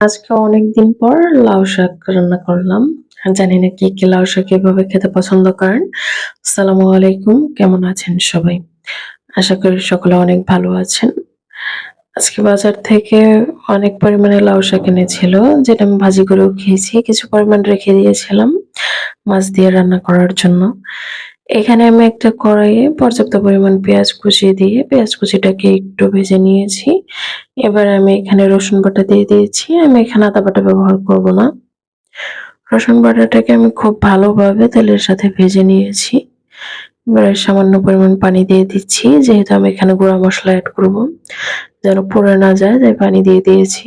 আজকে অনেকদিন পর লাউ শাক রান্না করলাম। জানি না কে, কে লাউ শাক এভাবে খেতে পছন্দ করেন। আসসালামু আলাইকুম। কেমন আছেন সবাই? আশা করি সকলে অনেক ভালো আছেন। আজকে বাজার থেকে অনেক পরিমাণে লাউ শাক এনেছিল যেটা আমি ভাজি করেও খেয়েছি। কিছু পরিমাণ রেখে দিয়েছিলাম মাছ দিয়ে রান্না করার জন্য। এখানে আমি একটা কড়াইয়ে পর্যাপ্ত পরিমাণ পেঁয়াজ কুচি দিয়ে পেঁয়াজ কুচিটাকে একটু ভেজে নিয়েছি। এবার আমি এখানে রসুন বাটা দিয়ে দিয়েছি। আমি এখানে আদা বাটা ব্যবহার করব না। রসুন বাটাটাকে আমি খুব ভালোভাবে তেলের সাথে ভেজে নিয়েছি। এবারে সামান্য পরিমাণ পানি দিয়ে দিচ্ছি যেহেতু আমি এখানে গুঁড়া মশলা অ্যাড করব, যেন পুড়ে না যায়, তাই পানি দিয়ে দিয়েছি।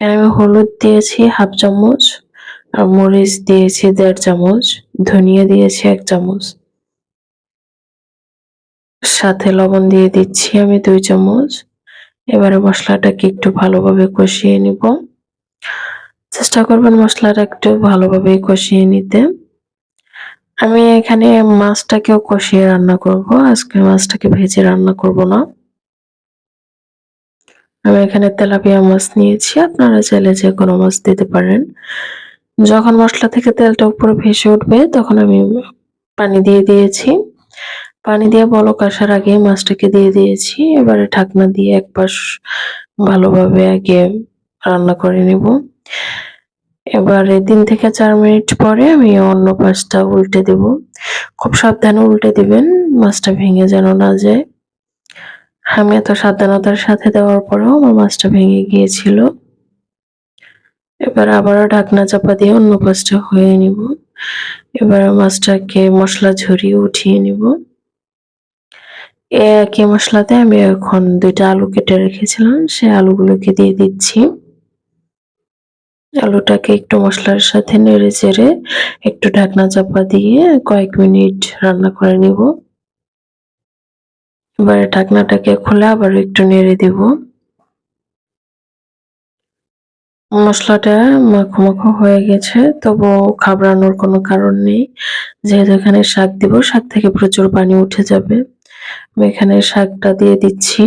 এখানে আমি হলুদ দিয়েছি, হাফ চামচ মরিচ দিয়েছি দেড় চামচ, ধনিয়া দিয়েছি এক চামচ। সাথে লবণ দিয়ে দিচ্ছি আমি দুই চামচ। এবারে মশলাটাকে একটু ভালোভাবে কষিয়ে নিব। চেষ্টা করবেন মশলাটা একটু ভালোভাবে কষিয়ে নিতে। আমি এখানে মাছটাকেও কষিয়ে রান্না করব। আজকে মাছটাকে ভেজে রান্না করব না। আমি এখানে তেলাপিয়া মাছ নিয়েছি। আপনারা চাইলে যে কোনো মাছ দিতে পারেন। যখন মশলা থেকে তেলটা উপরে ভেসে উঠবে, তখন আমি পানি দিয়ে দিয়েছি। পানি দিয়ে বলক আসার আগে মাছটাকে দিয়ে দিয়েছি। এবারে ঢাকনা দিয়ে এক পাশ ভালোভাবে আগে রান্না করে নিব। এবারে তিন থেকে চার মিনিট পরে আমি অন্য পাশটা উল্টে দেব। খুব সাবধানে উল্টে দিবেন, মাছটা ভেঙে যেন না যায়। আমি এত সাবধানতার সাথে দেওয়ার পরেও আমার মাছটা ভেঙে গিয়েছিল। এবার আবারও ঢাকনা চাপা দিয়ে অন্য পাশটা হয়ে নিব। এবার মাছটাকে মশলা ঝরিয়ে উঠিয়ে নিব। একই মশলাতে আমি এখন দুইটা আলু কেটে রেখেছিলাম, সেই আলুগুলোকে দিয়ে দিচ্ছি। আলুটাকে একটু মশলার সাথে নেড়ে চেড়ে একটু ঢাকনা চাপা দিয়ে কয়েক মিনিট রান্না করে নিব। এবারে ঢাকনাটাকে খুলে আবার একটু নেড়ে দিব। মশলাটা মাখো মাখো হয়ে গেছে তবু ঘাবড়ানোর কোনো কারণ নেই। যেহেতু এখানে শাক দিব, শাক থেকে প্রচুর পানি উঠে যাবে। আমি এখানে শাকটা দিয়ে দিচ্ছি।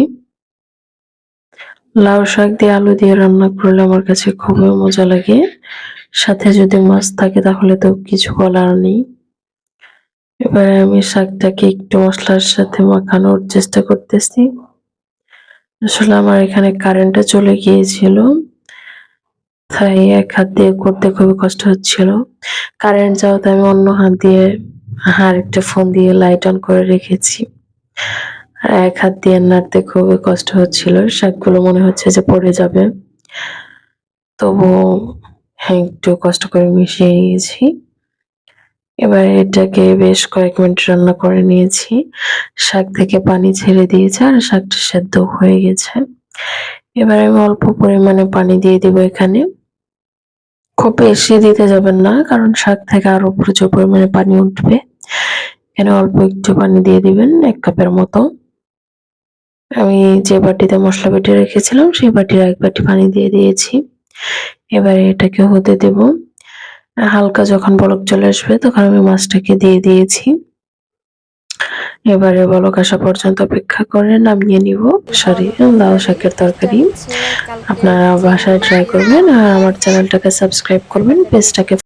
লাউ শাক দিয়ে আলু দিয়ে রান্না করলে আমার কাছে খুবই মজা লাগে। সাথে যদি মাছ থাকে তাহলে তো কিছু বলার নেই। এবারে আমি শাকটাকে একটু মশলার সাথে মাখানোর চেষ্টা করতেছি। আসলে আমার এখানে কারেন্টটা চলে গিয়েছিল। তাই এক হাত দিয়ে করতে খুবই কষ্ট হচ্ছিল। কারেন্ট যাওয়াতে আমি অন্য হাত দিয়ে আর একটা ফোন দিয়ে লাইট অন করে রেখেছি। আর এক হাত দিয়ে নাড়তে খুবই কষ্ট হচ্ছিল। শাকগুলো মনে হচ্ছে যে পড়ে যাবে। তবু হ্যাঁ একটু কষ্ট করে মিশিয়ে নিয়েছি। এবার এটাকে বেশ কয়েক মিনিট রান্না করে নিয়েছি। শাক থেকে পানি ছেড়ে দিয়েছে আর শাকটা সেদ্ধ হয়ে গেছে। এবার আমি অল্প পরিমাণে পানি দিয়ে দিব এখানে। খুব বেশি দিতে যাবেন না, কারণ শাক থেকে আরও প্রচুর পরিমাণে পানি উঠবে। এখানে অল্প একটু পানি দিয়ে দিবেন, এক কাপের মতো। আমি যে বাটিতে মশলা বেটে রেখেছিলাম, সেই বাটির এক বাটি পানি দিয়ে দিয়েছি। এবারে এটাকে হতে দেব। হালকা যখন বলক চলে আসবে, তখন আমি মাছটাকে দিয়ে দিয়েছি। এবারে বলক আসা পর্যন্ত অপেক্ষা করে নামিয়ে নিব। সরি লাউ শাকের তরকারি। আপনারা বাসায় ট্রাই করবেন আর আমার চ্যানেলটাকে সাবস্ক্রাইব করবেন পেজটাকে